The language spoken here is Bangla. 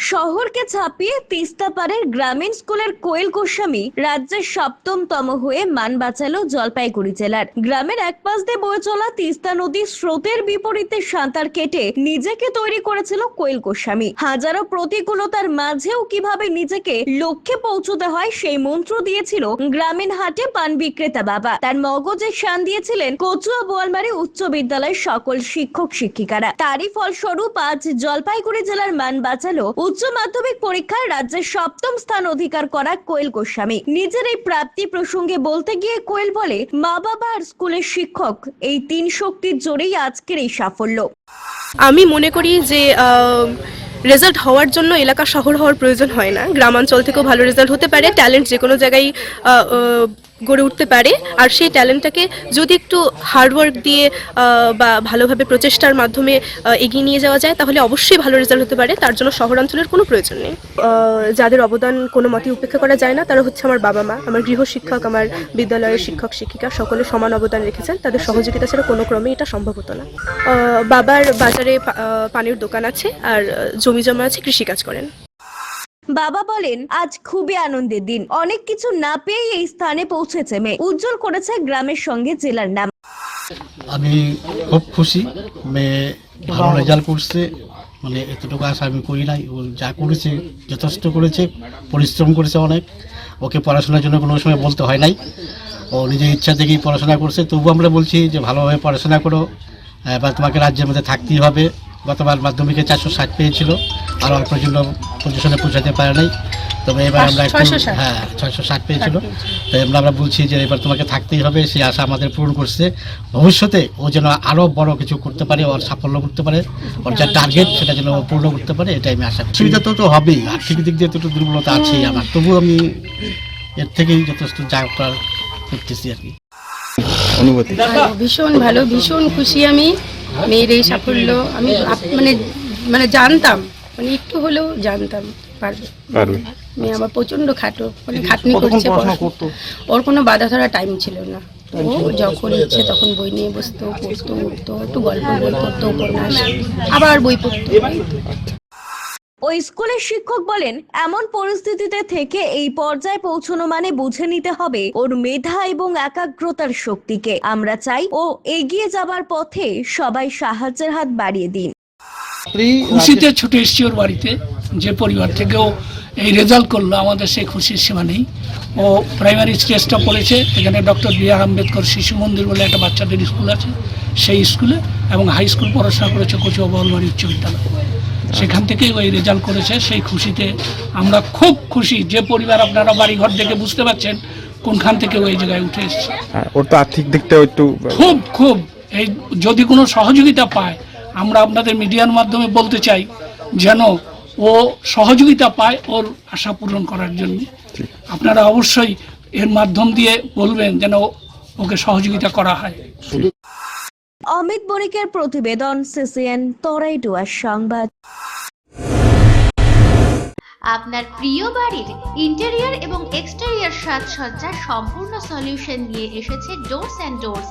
শহরকে ছাপিয়ে তিস্তাপাড়ের গ্রামীণ স্কুলের কোয়েল গোস্বামী রাজ্যের সপ্তমতম হয়ে মান বাঁচালো জলপাইগুড়ি জেলার। গ্রামের এক পাশ দিয়ে বয়ে চলা তিস্তা নদীর স্রোতের বিপরীতে সাঁতার কেটে নিজেকে তৈরি করেছিল কোয়েল গোস্বামী। হাজারো প্রতিকূলতার মাঝেও কীভাবে নিজেকে লক্ষ্যে পৌঁছতে হয় সেই মন্ত্র দিয়েছিল গ্রামীণ হাটে পান বিক্রেতা বাবা। তার মগজে শান দিয়েছিলেন কচুয়া বোয়ালমারি উচ্চ বিদ্যালয়ের সকল শিক্ষক শিক্ষিকারা তারই ফলস্বরূপ আজ জলপাইগুড়ি জেলার মান বাঁচালো উচ্চ মাধ্যমিক পরীক্ষায় রাজ্যের সপ্তম স্থান অধিকার করা কোয়েল গোস্বামী। নিজের এই প্রাপ্তি প্রসঙ্গে বলতে গিয়ে কোয়েল বলে, মা বাবা আর স্কুলের শিক্ষক, এই তিন শক্তির জোরেই আজকের এই সাফল্য। আমি মনে করি যে রেজাল্ট হওয়ার জন্য এলাকা শহর হওয়ার প্রয়োজন হয় না। গ্রামাঞ্চল থেকেও ভালো রেজাল্ট হতে পারে। ট্যালেন্ট যে কোনো জায়গায় গড়ে উঠতে পারে। আর সেই ট্যালেন্টটাকে যদি একটু হার্ডওয়ার্ক দিয়ে বা ভালোভাবে প্রচেষ্টার মাধ্যমে এগিয়ে নিয়ে যাওয়া যায়, তাহলে অবশ্যই ভালো রেজাল্ট হতে পারে। তার জন্য শহরাঞ্চলের কোনো প্রয়োজন নেই। যাদের অবদান কোনো মতে উপেক্ষা করা যায় না, তারা হচ্ছে আমার বাবা মা। আমার গৃহ শিক্ষক, আমার বিদ্যালয়ের শিক্ষক, শিক্ষিকা, সকলে সমান অবদান রেখেছেন। তাদের সহযোগিতা ছাড়া কোনো ক্রমে এটা সম্ভব হতো না। বাবার বাজারে পানির দোকান আছে, আর জমি জমা আছে, কৃষিকাজ করেন। বাবা বলেন, আজ খুবই আনন্দের দিন। অনেক কিছু না পেয়ে এই স্থানে পৌঁছেছে মেয়ে। উজ্জ্বল করেছে গ্রামের সঙ্গে জেলার নাম। আমি খুব খুশি। মেয়ে ভালো রেজাল্ট করছে। মানে এতটুকু আশা আমি করি নাই। ও যা করেছে, যথেষ্ট করেছে, পরিশ্রম করেছে অনেক। ওকে পড়াশোনার জন্য কোনো সময় বলতে হয় নাই। ও নিজের ইচ্ছা থেকেই পড়াশোনা করছে। তবু আমরা বলছি যে, ভালোভাবে পড়াশোনা করো। এবার তোমাকে রাজ্যের মধ্যে থাকতেই হবে। গতবার মাধ্যমিকে চারশো ষাট পেয়েছিল। আর অল্পের জন্য পজিশনে পৌঁছাতে পারে নাই। তবে এবার আমরা একটু ছয়শো ষাট। হ্যাঁ ছয়শো ষাট পেয়েছিল। তো এবার আমরা বলছি যে এবার তোমাকে থাকতেই হবে। সেই আশা আমাদের পূরণ করছে। ভবিষ্যতে ও যেন আরও বড় কিছু করতে পারে ওর সাফল্য করতে পারে ওর যা টার্গেট সেটা যেন ও পূর্ণ করতে পারে এটাই আমি আশা করি। সুবিধা তো তো হবেই। আর্থিক দিক দিয়ে তো একটু দুর্বলতা আছেই আমার। তবু আমি এর থেকেই যথেষ্ট যা করার করতেছি আর কি। অনুভূতি। ভীষণ ভালো ভীষণ খুশি আমি। মেয়ের এই সাফল্য আমি মানে মানে জানতাম মানে একটু হলেও জানতাম পারবে। পারবে। মেয়ে আমার প্রচণ্ড খাটো মানে খাটনি করছে ওর কোনো বাধা ধরা টাইম ছিল না। ও যখন ইচ্ছে তখন বই নিয়ে বসতো পড়তো উঠতো একটু গল্প বই পড়তো উপন্যাস আবার বই পড়তো। ওই স্কুলের শিক্ষক বলেন এমন পরিস্থিতিতে থেকে এই পর্যায়ে পৌঁছানো মানে বুঝে নিতে হবে ওর মেধা এবং একাগ্রতার শক্তিকে। আমরা চাই ও এগিয়ে যাবার পথে সবাই সাহায্যের হাত বাড়িয়ে দিন। খুশিতে ছুটে এসছি ওর বাড়িতে যে পরিবার থেকেও এই রেজাল্ট করল আমাদের সেই খুশির সীমা নেই। ও প্রাইমারি স্টেজটা পড়েছে এখানে ডক্টর বি আর আম্বেদকর শিশু মন্দির বলে একটা বাচ্চাদের স্কুল আছে সেই স্কুলে এবং হাই স্কুল পড়াশোনা করেছে কচুয়া বলবাড়ি উচ্চ বিদ্যালয়। সেখান থেকেই ওই রেজাল্ট করেছে। সেই খুশিতে আমরা খুব খুশি যে পরিবার আপনারা বাড়িঘর দেখে বুঝতে পারছেন কোনখান থেকে ওই জায়গায় উঠে এসছে। হ্যাঁ, ওর তো আর্থিক দিকটাও একটু খুব খুব। এই যদি কোনো সহযোগিতা পায় আমরা আপনাদের মিডিয়ার মাধ্যমে বলতে চাই যেন ও সহযোগিতা পায় ওর আশা পূরণ করার জন্য। আপনারা অবশ্যই এর মাধ্যম দিয়ে বলবেন যেন ওকে সহযোগিতা করা হয়। অমিত বণিকের প্রতিবেদন, সিসিএন তরাই ডুয়ার সংবাদ। আপনার প্রিয় বাড়ির ইন্টেরিয়র এবং এক্সটেরিয়র সাজসজ্জার সম্পূর্ণ সলিউশন নিয়ে এসেছে ডোরস অ্যান্ড ডোরস